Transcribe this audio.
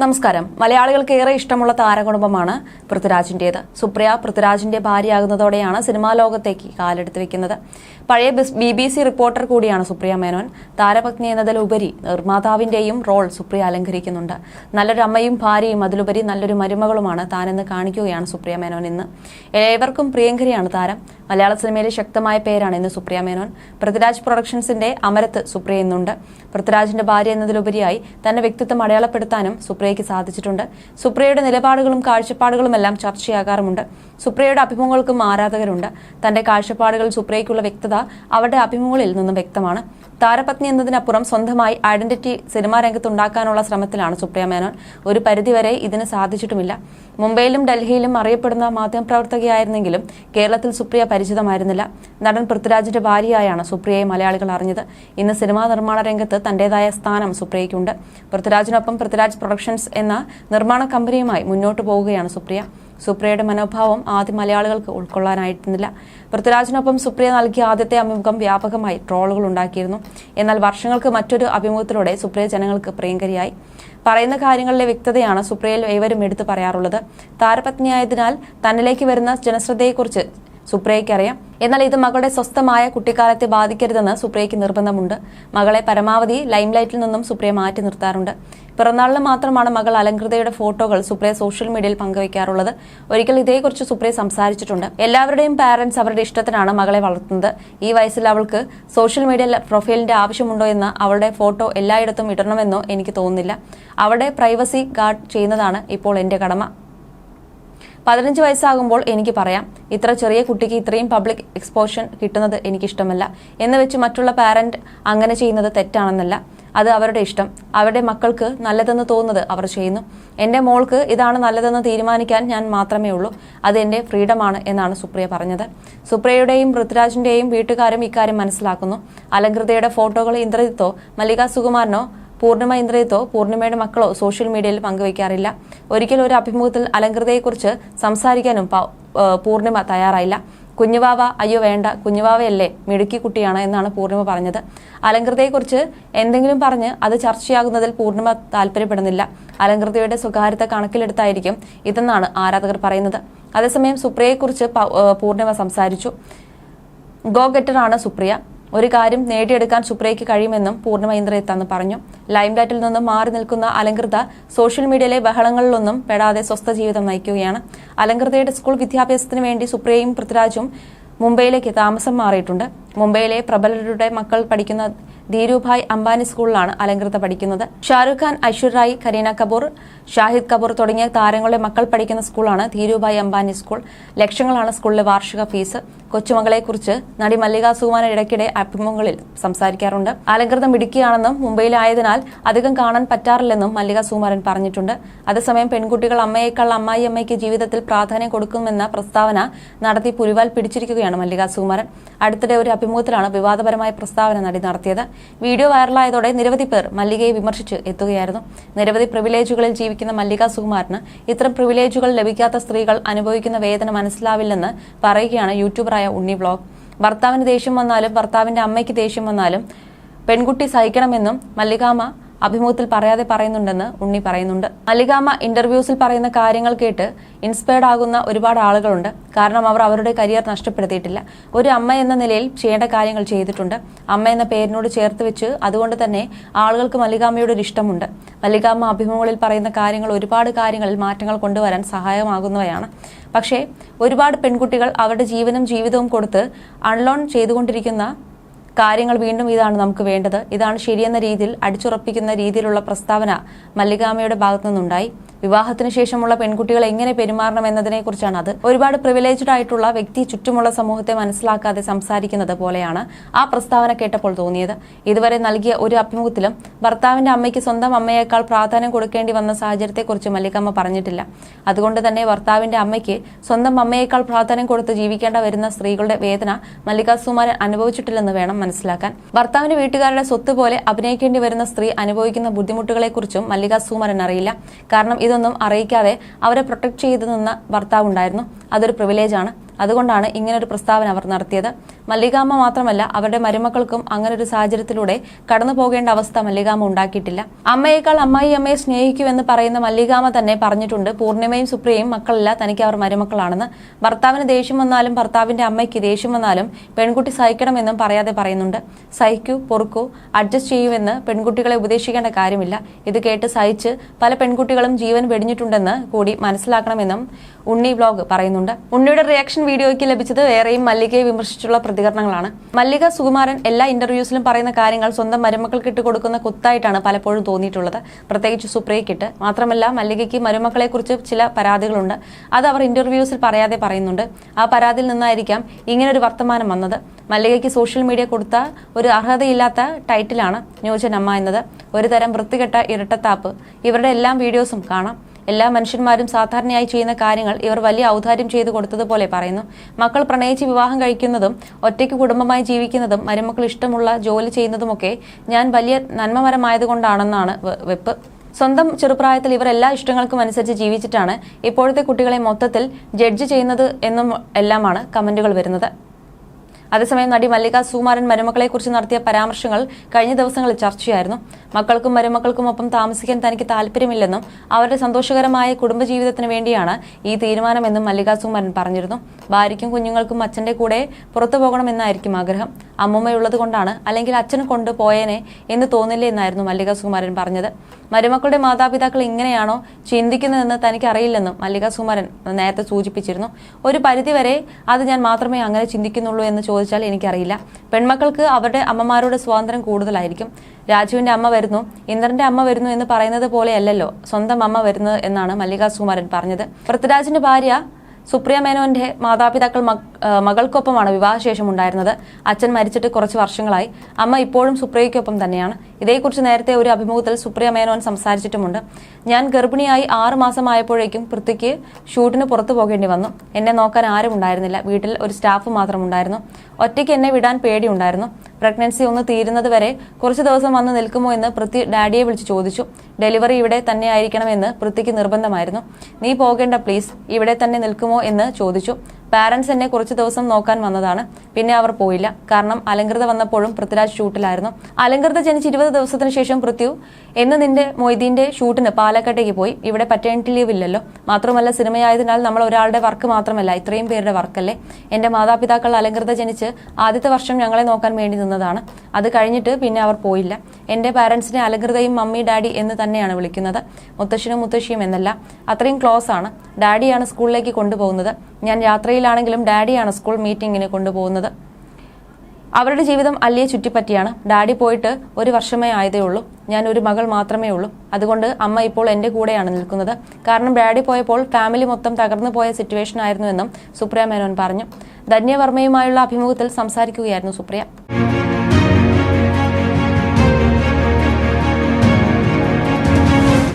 നമസ്കാരം. മലയാളികൾക്ക് ഏറെ ഇഷ്ടമുള്ള താരകുടുംബമാണ് പൃഥ്വിരാജിന്റേത് സുപ്രിയ പൃഥ്വിരാജിന്റെ ഭാര്യയാകുന്നതോടെയാണ് സിനിമാ ലോകത്തേക്ക് കാലെടുത്ത് വെക്കുന്നത്. പഴയ ബി ബി സി റിപ്പോർട്ടർ കൂടിയാണ് സുപ്രിയ മേനോൻ. താരപത്നി എന്നതിലുപരി നിർമ്മാതാവിന്റെയും റോൾ സുപ്രിയ അലങ്കരിക്കുന്നുണ്ട്. നല്ലൊരു അമ്മയും ഭാര്യയും അതിലുപരി നല്ലൊരു മരുമകളുമാണ് താനെന്ന് കാണിക്കുകയാണ് സുപ്രിയ മേനോൻ ഇന്ന്. ഏവർക്കും പ്രിയങ്കരിയാണ് താരം. മലയാള സിനിമയിലെ ശക്തമായ പേരാണ് ഇന്ന് സുപ്രിയ മേനോൻ. പൃഥ്വിരാജ് പ്രൊഡക്ഷൻസിന്റെ അമരത്ത് സുപ്രിയ ഇന്നുണ്ട്. പൃഥ്വിരാജിന്റെ ഭാര്യ എന്നതിലുപരിയായി തന്റെ വ്യക്തിത്വം അടയാളപ്പെടുത്താനും സുപ്രിയയ്ക്ക് സാധിച്ചിട്ടുണ്ട്. സുപ്രിയയുടെ നിലപാടുകളും കാഴ്ചപ്പാടുകളുമെല്ലാം ചർച്ചയാകാറുമുണ്ട്. സുപ്രിയയുടെ അഭിമുഖങ്ങൾക്കും ആരാധകരുണ്ട്. തന്റെ കാഴ്ചപ്പാടുകൾ സുപ്രിയയ്ക്കുള്ള വ്യക്തത അവരുടെ അഭിമുഖങ്ങളിൽ നിന്നും വ്യക്തമാണ്. താരപത്നി എന്നതിനപ്പുറം സ്വന്തമായി ഐഡന്റിറ്റി സിനിമാ രംഗത്തുണ്ടാക്കാനുള്ള ശ്രമത്തിലാണ് സുപ്രിയ മേനോൻ. ഒരു പരിധിവരെ ഇതിന് സാധിച്ചിട്ടുമില്ല. മുംബൈയിലും ഡൽഹിയിലും അറിയപ്പെടുന്ന മാധ്യമപ്രവർത്തകയായിരുന്നെങ്കിലും കേരളത്തിൽ സുപ്രിയ പരിചിതമായിരുന്നില്ല. നടൻ പൃഥ്വിരാജിന്റെ ഭാര്യയായാണ് സുപ്രിയയെ മലയാളികൾ അറിഞ്ഞത്. ഇന്ന് സിനിമാ നിർമ്മാണ രംഗത്ത് തന്റേതായ സ്ഥാനം സുപ്രിയയ്ക്കുണ്ട്. പൃഥ്വിരാജിനൊപ്പം പൃഥ്വിരാജ് പ്രൊഡക്ഷൻസ് എന്ന നിർമ്മാണ കമ്പനിയുമായി മുന്നോട്ടു പോവുകയാണ് സുപ്രിയ. സുപ്രിയയുടെ മനോഭാവം ആദ്യ മലയാളികൾക്ക് ഉൾക്കൊള്ളാനായിരുന്നില്ല പൃഥ്വിരാജിനൊപ്പം സുപ്രിയ നൽകിയ ആദ്യത്തെ അഭിമുഖം വ്യാപകമായി ട്രോളുകൾ ഉണ്ടാക്കിയിരുന്നു. എന്നാൽ വർഷങ്ങൾക്ക് മറ്റൊരു അഭിമുഖത്തിലൂടെ സുപ്രിയ ജനങ്ങൾക്ക് പ്രിയങ്കരിയായി. പറയുന്ന കാര്യങ്ങളിലെ വ്യക്തതയാണ് സുപ്രിയയിൽ ഏവരും എടുത്തു പറയാറുള്ളത്. താരപത്നിയായതിനാൽ തന്നിലേക്ക് വരുന്ന ജനശ്രദ്ധയെക്കുറിച്ച് സുപ്രിയയ്ക്ക് അറിയാം എന്നാൽ ഇത് മകളുടെ സ്വസ്ഥമായ കുട്ടിക്കാലത്തെ ബാധിക്കരുതെന്ന് സുപ്രിയയ്ക്ക് നിർബന്ധമുണ്ട്. മകളെ പരമാവധി ലൈംലൈറ്റിൽ നിന്നും സുപ്രിയ മാറ്റി നിർത്താറുണ്ട്. പിറന്നാളിന് മാത്രമാണ് മകൾ അലങ്കൃതയുടെ ഫോട്ടോകൾ സുപ്രിയ സോഷ്യൽ മീഡിയയിൽ പങ്കുവയ്ക്കാറുള്ളത്. ഒരിക്കൽ ഇതേക്കുറിച്ച് സുപ്രിയ സംസാരിച്ചിട്ടുണ്ട്. എല്ലാവരുടെയും പാരന്റ്സ് അവരുടെ ഇഷ്ടത്തിനാണ് മകളെ വളർത്തുന്നത്. ഈ വയസ്സിൽ അവൾക്ക് സോഷ്യൽ മീഡിയ പ്രൊഫൈലിന്റെ ആവശ്യമുണ്ടോ എന്ന് അവളുടെ ഫോട്ടോ എല്ലായിടത്തും ഇടണമെന്നോ എനിക്ക് തോന്നുന്നില്ല. അവളുടെ പ്രൈവസി ഗാർഡ് ചെയ്യുന്നതാണ് ഇപ്പോൾ എന്റെ കടമ. പതിനഞ്ച് വയസ്സാകുമ്പോൾ എനിക്ക് പറയാം. ഇത്ര ചെറിയ കുട്ടിക്ക് ഇത്രയും പബ്ലിക് എക്സ്പോഷൻ കിട്ടുന്നത് എനിക്കിഷ്ടമല്ല. എന്ന് വെച്ച് മറ്റുള്ള പാരന്റ് അങ്ങനെ ചെയ്യുന്നത് തെറ്റാണെന്നല്ല. അത് അവരുടെ ഇഷ്ടം. അവരുടെ മക്കൾക്ക് നല്ലതെന്ന് തോന്നുന്നത് അവർ ചെയ്യുന്നു. എന്റെ മോൾക്ക് ഇതാണ് നല്ലതെന്ന് തീരുമാനിക്കാൻ ഞാൻ മാത്രമേ ഉള്ളൂ. അത് എന്റെ ഫ്രീഡമാണ് എന്നാണ് സുപ്രിയ പറഞ്ഞത്. സുപ്രിയയുടെയും പൃഥ്വിരാജിന്റെയും വീട്ടുകാരും ഇക്കാര്യം മനസ്സിലാക്കുന്നു. അലങ്കൃതയുടെ ഫോട്ടോകൾ ഇന്ദ്രജിത്തോ മല്ലിക സുകുമാരനോ പൂർണിമ ഇന്ദ്രയത്തോ പൂർണിമയുടെ മക്കളോ സോഷ്യൽ മീഡിയയിൽ പങ്കുവയ്ക്കാറില്ല ഒരിക്കൽ ഒരു അഭിമുഖത്തിൽ അലങ്കൃതയെക്കുറിച്ച് സംസാരിക്കാനും പൂർണിമ തയ്യാറായില്ല. കുഞ്ഞുവാവ അയ്യോ വേണ്ട കുഞ്ഞുവാവയല്ലേ മിടുക്കി കുട്ടിയാണ് എന്നാണ് പൂർണിമ പറഞ്ഞത്. അലങ്കൃതയെക്കുറിച്ച് എന്തെങ്കിലും പറഞ്ഞ് അത് ചർച്ചയാകുന്നതിൽ പൂർണിമ താല്പര്യപ്പെടുന്നില്ല അലങ്കൃതയുടെ സ്വകാര്യത കണക്കിലെടുത്തായിരിക്കും ഇതെന്നാണ് ആരാധകർ പറയുന്നത്. അതേസമയം സുപ്രിയയെക്കുറിച്ച് പൂർണിമ സംസാരിച്ചു. ഗോ ഗെറ്ററാണ് സുപ്രിയ. ഒരു കാര്യം നേടിയെടുക്കാൻ സുപ്രയ്ക്ക് കഴിയുമെന്നും പൂർണമഹീന്ദ്ര എത്താന്ന് പറഞ്ഞു. ലൈംലൈറ്റിൽ നിന്നും മാറി നിൽക്കുന്ന അലങ്കൃത സോഷ്യൽ മീഡിയയിലെ ബഹളങ്ങളിലൊന്നും പെടാതെ സ്വസ്ഥ ജീവിതം നയിക്കുകയാണ്. അലങ്കൃതയുടെ സ്കൂൾ വിദ്യാഭ്യാസത്തിന് വേണ്ടി സുപ്രിയയും പൃഥ്വിരാജും മുംബൈയിലേക്ക് താമസം മാറിയിട്ടുണ്ട്. മുംബൈയിലെ പ്രബലരുടെ മക്കൾ പഠിക്കുന്ന ധീരുഭായ് അംബാനി സ്കൂളിലാണ് അലങ്കൃത പഠിക്കുന്നത്. ഷാരൂഖ് ഖാൻ ഐശ്വര്യ റായ് കരീന കപൂർ ഷാഹിദ് കപൂർ തുടങ്ങിയ താരങ്ങളുടെ മക്കൾ പഠിക്കുന്ന സ്കൂളാണ് ധീരുഭായ് അംബാനി സ്കൂൾ. ലക്ഷങ്ങളാണ് സ്കൂളിലെ വാർഷിക ഫീസ്. കൊച്ചുമകളെക്കുറിച്ച് നടി മല്ലിക സുമാന ഇടയ്ക്കിടെ അഭിമുഖങ്ങളിൽ സംസാരിക്കാറുണ്ട്. അലങ്കൃതം ഇടുക്കിയാണെന്നും മുംബൈയിലായതിനാൽ അധികം കാണാൻ പറ്റാറില്ലെന്നും മല്ലിക സുമാരൻ പറഞ്ഞിട്ടുണ്ട്. അതേസമയം പെൺകുട്ടികൾ അമ്മയേക്കാൾ അമ്മായി അമ്മയ്ക്ക് ജീവിതത്തിൽ പ്രാധാന്യം കൊടുക്കുമെന്ന പ്രസ്താവന നടത്തി പുലിവാൽ പിടിച്ചിരിക്കുകയാണ് മല്ലിക സുമാരൻ അടുത്തിടെ ഒരു അഭിമുഖത്തിലാണ് വിവാദപരമായ പ്രസ്താവന നടി നടത്തിയത്. വീഡിയോ വൈറലായതോടെ നിരവധി പേർ മല്ലികയെ വിമർശിച്ച് എത്തുകയായിരുന്നു. നിരവധി പ്രിവിലേജുകളിൽ ജീവിക്കുന്ന മല്ലിക സുകുമാരന് ഇത്തരം പ്രിവിലേജുകൾ ലഭിക്കാത്ത സ്ത്രീകൾ അനുഭവിക്കുന്ന വേദന മനസ്സിലാവില്ലെന്ന് പറയുകയാണ് യൂട്യൂബറായ ഉണ്ണി വ്ളോഗ് ഭർത്താവിന് ദേഷ്യം വന്നാലും ഭർത്താവിന്റെ അമ്മയ്ക്ക് ദേഷ്യം വന്നാലും പെൺകുട്ടി സഹിക്കണമെന്നും മല്ലികാമ്മ അഭിമുഖത്തിൽ പറയാതെ പറയുന്നുണ്ടെന്ന് ഉണ്ണി പറയുന്നുണ്ട്. മല്ലികാമ്മ ഇന്റർവ്യൂസിൽ പറയുന്ന കാര്യങ്ങൾ കേട്ട് ഇൻസ്പയർഡ് ആകുന്ന ഒരുപാട് ആളുകളുണ്ട്. കാരണം അവർ അവരുടെ കരിയർ നഷ്ടപ്പെടുത്തിയിട്ടില്ല. ഒരു അമ്മ എന്ന നിലയിൽ ചെയ്യേണ്ട കാര്യങ്ങൾ ചെയ്തിട്ടുണ്ട്. അമ്മ എന്ന പേരിനോട് ചേർത്ത് വെച്ച് അതുകൊണ്ട് തന്നെ ആളുകൾക്ക് മലികാമയുടെ ഒരു ഇഷ്ടമുണ്ട്. മല്ലികാമ്മ അഭിമുഖങ്ങളിൽ പറയുന്ന കാര്യങ്ങൾ ഒരുപാട് കാര്യങ്ങളിൽ മാറ്റങ്ങൾ കൊണ്ടുവരാൻ സഹായമാകുന്നവയാണ്. പക്ഷേ ഒരുപാട് പെൺകുട്ടികൾ അവരുടെ ജീവനും ജീവിതവും കൊടുത്ത് അൺലോൺ ചെയ്തുകൊണ്ടിരിക്കുന്ന കാര്യങ്ങൾ വീണ്ടും ഇതാണ് നമുക്ക് വേണ്ടത്. ഇതാണ് ശരിയെന്ന രീതിയിൽ അടിച്ചുറപ്പിക്കുന്ന രീതിയിലുള്ള പ്രസ്താവന മല്ലികാമയുടെ ഭാഗത്തു നിന്നുണ്ടായി വിവാഹത്തിന് ശേഷമുള്ള പെൺകുട്ടികൾ എങ്ങനെ പെരുമാറണം എന്നതിനെക്കുറിച്ചാണ് അത്. ഒരുപാട് പ്രിവിലേജ്ഡ് ആയിട്ടുള്ള വ്യക്തി ചുറ്റുമുള്ള സമൂഹത്തെ മനസ്സിലാക്കാതെ സംസാരിക്കുന്നത് പോലെയാണ് ആ പ്രസ്താവന കേട്ടപ്പോൾ തോന്നിയത്. ഇതുവരെ നൽകിയ ഒരു അഭിമുഖത്തിലും ഭർത്താവിന്റെ അമ്മയ്ക്ക് സ്വന്തം അമ്മയേക്കാൾ പ്രാധാന്യം കൊടുക്കേണ്ടി വന്ന സാഹചര്യത്തെക്കുറിച്ച് മല്ലികമ്മ പറഞ്ഞിട്ടില്ല. അതുകൊണ്ട് തന്നെ ഭർത്താവിന്റെ അമ്മയ്ക്ക് സ്വന്തം അമ്മയേക്കാൾ പ്രാധാന്യം കൊടുത്ത് ജീവിക്കേണ്ട വരുന്ന സ്ത്രീകളുടെ വേദന മല്ലിക സുമാരൻ അനുഭവിച്ചിട്ടില്ലെന്ന് വേണം മനസ്സിലാക്കാൻ. ഭർത്താവിന്റെ വീട്ടുകാരുടെ സ്വത്ത് പോലെ അഭിനയിക്കേണ്ടി വരുന്ന സ്ത്രീ അനുഭവിക്കുന്ന ബുദ്ധിമുട്ടുകളെക്കുറിച്ചും മല്ലിക സുമാരൻ അറിയില്ല. കാരണം ഇതൊന്നും അറിയിക്കാതെ അവരെ പ്രൊട്ടക്ട് ചെയ്തു നിന്ന ഭർത്താവ് ഉണ്ടായിരുന്നു അതൊരു പ്രിവിലേജാണ് അതുകൊണ്ടാണ് ഇങ്ങനൊരു പ്രസ്താവന അവർ നടത്തിയത്. മല്ലികാമ്മ മാത്രമല്ല അവരുടെ മരുമക്കൾക്കും അങ്ങനെ ഒരു സാഹചര്യത്തിലൂടെ കടന്നു പോകേണ്ട അവസ്ഥ മല്ലികാമ്മ ഉണ്ടാക്കിയിട്ടില്ല. അമ്മയേക്കാൾ അമ്മായി അമ്മയെ സ്നേഹിക്കുമെന്ന് പറയുന്ന മല്ലികാമ്മ തന്നെ പറഞ്ഞിട്ടുണ്ട്. പൂർണിമയും സുപ്രിയയും മക്കളല്ല തനിക്ക് അവർ മരുമക്കളാണെന്ന്. ഭർത്താവിന് ദേഷ്യം വന്നാലും ഭർത്താവിന്റെ അമ്മയ്ക്ക് ദേഷ്യം വന്നാലും പെൺകുട്ടി സഹിക്കണമെന്നും പറയാതെ പറയുന്നുണ്ട്. സഹിക്കൂ പൊറുക്കൂ അഡ്ജസ്റ്റ് ചെയ്യുമെന്ന് പെൺകുട്ടികളെ ഉപദേശിക്കേണ്ട കാര്യമില്ല. ഇത് കേട്ട് സഹിച്ച് പല പെൺകുട്ടികളും ജീവൻ വെടിഞ്ഞിട്ടുണ്ടെന്ന് കൂടി മനസ്സിലാക്കണമെന്നും ഉണ്ണി ബ്ലോഗ് പറയുന്നുണ്ട്. ഉണ്ണിയുടെ റിയാക്ഷൻ വീഡിയോയ്ക്ക് ലഭിച്ചത് വേറെയും മല്ലികയെ വിമർശിച്ചുള്ള പ്രതികരണങ്ങളാണ്. മല്ലിക സുകുമാരൻ എല്ലാ ഇന്റർവ്യൂസിലും പറയുന്ന കാര്യങ്ങൾ സ്വന്തം മരുമക്കൾക്ക് ഇട്ട് കൊടുക്കുന്ന കുത്തായിട്ടാണ് പലപ്പോഴും തോന്നിയിട്ടുള്ളത്. പ്രത്യേകിച്ച് സുപ്രിയക്കിട്ട് മാത്രമല്ല മല്ലികയ്ക്ക് മരുമക്കളെ കുറിച്ച് ചില പരാതികളുണ്ട്. അത് അവർ ഇന്റർവ്യൂസിൽ പറയാതെ പറയുന്നുണ്ട്. ആ പരാതിയിൽ നിന്നായിരിക്കാം ഇങ്ങനെ ഒരു വർത്തമാനം വന്നത്. മല്ലികയ്ക്ക് സോഷ്യൽ മീഡിയ കൊടുത്ത ഒരു അർഹതയില്ലാത്ത ടൈറ്റിലാണ് ന്യൂജൻ അമ്മ എന്നത്. ഒരു തരം വൃത്തികെട്ട ഇരട്ടത്താപ്പ്. ഇവരുടെ എല്ലാം വീഡിയോസും കാണാം. എല്ലാ മനുഷ്യന്മാരും സാധാരണയായി ചെയ്യുന്ന കാര്യങ്ങൾ ഇവർ വലിയ ഔദാര്യം ചെയ്തു കൊടുത്തതുപോലെ പറയുന്നു. മക്കൾ പ്രണയിച്ച് വിവാഹം കഴിക്കുന്നതും ഒറ്റയ്ക്ക് കുടുംബമായി ജീവിക്കുന്നതും മരുമക്കൾ ഇഷ്ടമുള്ള ജോലി ചെയ്യുന്നതുമൊക്കെ ഞാൻ വലിയ നന്മമരമായതുകൊണ്ടാണെന്നാണ് വെപ്പ്. സ്വന്തം ചെറുപ്രായത്തിൽ ഇവർ എല്ലാ ഇഷ്ടങ്ങൾക്കും അനുസരിച്ച് ജീവിച്ചിട്ടാണ് ഇപ്പോഴത്തെ കുട്ടികളെ മൊത്തത്തിൽ ജഡ്ജ് ചെയ്യുന്നത് എന്നും എല്ലാമാണ് കമന്റുകൾ വരുന്നത്. അതേസമയം നടി മല്ലിക സുകുമാരൻ മരുമക്കളെക്കുറിച്ച് നടത്തിയ പരാമർശങ്ങൾ കഴിഞ്ഞ ദിവസങ്ങളിൽ ചർച്ചയായിരുന്നു. മക്കൾക്കും മരുമക്കൾക്കും ഒപ്പം താമസിക്കാൻ തനിക്ക് താല്പര്യമില്ലെന്നും അവരുടെ സന്തോഷകരമായ കുടുംബജീവിതത്തിന് വേണ്ടിയാണ് ഈ തീരുമാനമെന്നും മല്ലിക സുമാരൻ പറഞ്ഞിരുന്നു. ഭാര്യയ്ക്കും കുഞ്ഞുങ്ങൾക്കും അച്ഛന്റെ കൂടെ പുറത്തു പോകണമെന്നായിരിക്കും ആഗ്രഹം. അമ്മൂമ്മയുള്ളത് കൊണ്ടാണ് അല്ലെങ്കിൽ അച്ഛൻ കൊണ്ട് പോയേനെ എന്ന് തോന്നില്ലേ എന്നായിരുന്നു മല്ലിക സുമാരൻ പറഞ്ഞത്. മരുമക്കളുടെ മാതാപിതാക്കൾ ഇങ്ങനെയാണോ ചിന്തിക്കുന്നതെന്ന് തനിക്ക് അറിയില്ലെന്നും മല്ലിക സുമാരൻ നേരത്തെ സൂചിപ്പിച്ചിരുന്നു. ഒരു പരിധിവരെ അത് ഞാൻ മാത്രമേ അങ്ങനെ ചിന്തിക്കുന്നുള്ളൂ എന്ന് ചോദിച്ചാൽ എനിക്കറിയില്ല. പെൺമക്കൾക്ക് അവരുടെ അമ്മമാരുടെ സ്വാതന്ത്ര്യം കൂടുതലായിരിക്കും. രാജുവിന്റെ അമ്മ വരുന്നു. ഇന്ദ്രന്റെ അമ്മ വരുന്നു എന്ന് പറയുന്നത് പോലെയല്ലല്ലോ സ്വന്തം അമ്മ വരുന്നത് എന്നാണ് മല്ലിക സുകുമാരൻ പറഞ്ഞത്. പൃഥ്വിരാജിന്റെ ഭാര്യ സുപ്രിയ മേനോന്റെ മാതാപിതാക്കൾ മക- മകൾക്കൊപ്പമാണ് വിവാഹശേഷം ഉണ്ടായിരുന്നത്. അച്ഛൻ മരിച്ചിട്ട് കുറച്ച് വർഷങ്ങളായി. അമ്മ ഇപ്പോഴും സുപ്രിയയ്ക്കൊപ്പം തന്നെയാണ്. ഇതേക്കുറിച്ച് നേരത്തെ ഒരു അഭിമുഖത്തിൽ സുപ്രിയ മേനോൻ സംസാരിച്ചിട്ടുമുണ്ട്. ഞാൻ ഗർഭിണിയായി ആറ് മാസമായപ്പോഴേക്കും പൃഥ്വിക്ക് ഷൂട്ടിന് പുറത്തു പോകേണ്ടി വന്നു. എന്നെ നോക്കാൻ ആരും ഉണ്ടായിരുന്നില്ല. വീട്ടിൽ ഒരു സ്റ്റാഫ് മാത്രം ഉണ്ടായിരുന്നു ഒറ്റയ്ക്ക് എന്നെ വിടാൻ പേടിയുണ്ടായിരുന്നു. പ്രഗ്നൻസി ഒന്ന് തീരുന്നത് വരെ കുറച്ച് ദിവസം വന്ന് നിൽക്കുമോ എന്ന് പൃഥ്വി ഡാഡിയെ വിളിച്ച് ചോദിച്ചു. ഡെലിവറി ഇവിടെ തന്നെ ആയിരിക്കണമെന്ന് പൃഥ്വിക്ക് നിർബന്ധമായിരുന്നു. നീ പോകേണ്ട പ്ലീസ്. ഇവിടെ തന്നെ നിൽക്കുമോ? എന്ന് ചോദിച്ചു. പാരന്റ്സ് എന്നെ കുറച്ച് ദിവസം നോക്കാൻ വന്നതാണ്. പിന്നെ അവർ പോയില്ല. കാരണം അലങ്കൃത വന്നപ്പോഴും പൃഥ്വിരാജ് ഷൂട്ടിലായിരുന്നു. അലങ്കൃത ജനിച്ച് ഇരുപത് ദിവസത്തിന് ശേഷം പൃഥ്വി എന്ന് നിന്റെ മൊയ്തീന്റെ ഷൂട്ടിന് പാലക്കാട്ടേക്ക് പോയി. ഇവിടെ പറ്റേണിറ്റി ലീവ് ഇല്ലല്ലോ. മാത്രമല്ല സിനിമയായതിനാൽ നമ്മൾ ഒരാളുടെ വർക്ക് മാത്രമല്ല. ഇത്രയും പേരുടെ വർക്കല്ലേ എന്റെ മാതാപിതാക്കൾ അലങ്കൃത ജനിച്ച് ആദ്യത്തെ വർഷം ഞങ്ങളെ നോക്കാൻ വേണ്ടി നിന്നതാണ്. അത് കഴിഞ്ഞിട്ട് പിന്നെ അവർ പോയില്ല. എന്റെ പാരന്റ്സിനെ അലങ്കൃതയും മമ്മി ഡാഡി എന്ന് തന്നെയാണ് വിളിക്കുന്നത്. മുത്തശ്ശനും മുത്തശ്ശിയും എന്നല്ല. അത്രയും ക്ലോസ് ആണ്. ഡാഡിയാണ് സ്കൂളിലേക്ക് കൊണ്ടുപോകുന്നത്. ഞാൻ യാത്രയിലാണെങ്കിലും ഡാഡിയാണ് സ്കൂൾ മീറ്റിങ്ങിന് കൊണ്ടുപോകുന്നത്. അവരുടെ ജീവിതം അല്ലിയെ ചുറ്റിപ്പറ്റിയാണ്. ഡാഡി പോയിട്ട് ഒരു വർഷമേ ആയതേ ഉള്ളൂ. ഞാൻ ഒരു മകൾ മാത്രമേ ഉള്ളൂ. അതുകൊണ്ട് അമ്മ ഇപ്പോൾ എന്റെ കൂടെയാണ് നിൽക്കുന്നത്. കാരണം ഡാഡി പോയപ്പോൾ ഫാമിലി മൊത്തം തകർന്നു പോയ സിറ്റുവേഷൻ ആയിരുന്നുവെന്നും സുപ്രിയ മേനോൻ പറഞ്ഞു. ധന്യവർമ്മയുമായുള്ള അഭിമുഖത്തിൽ സംസാരിക്കുകയായിരുന്നു സുപ്രിയ.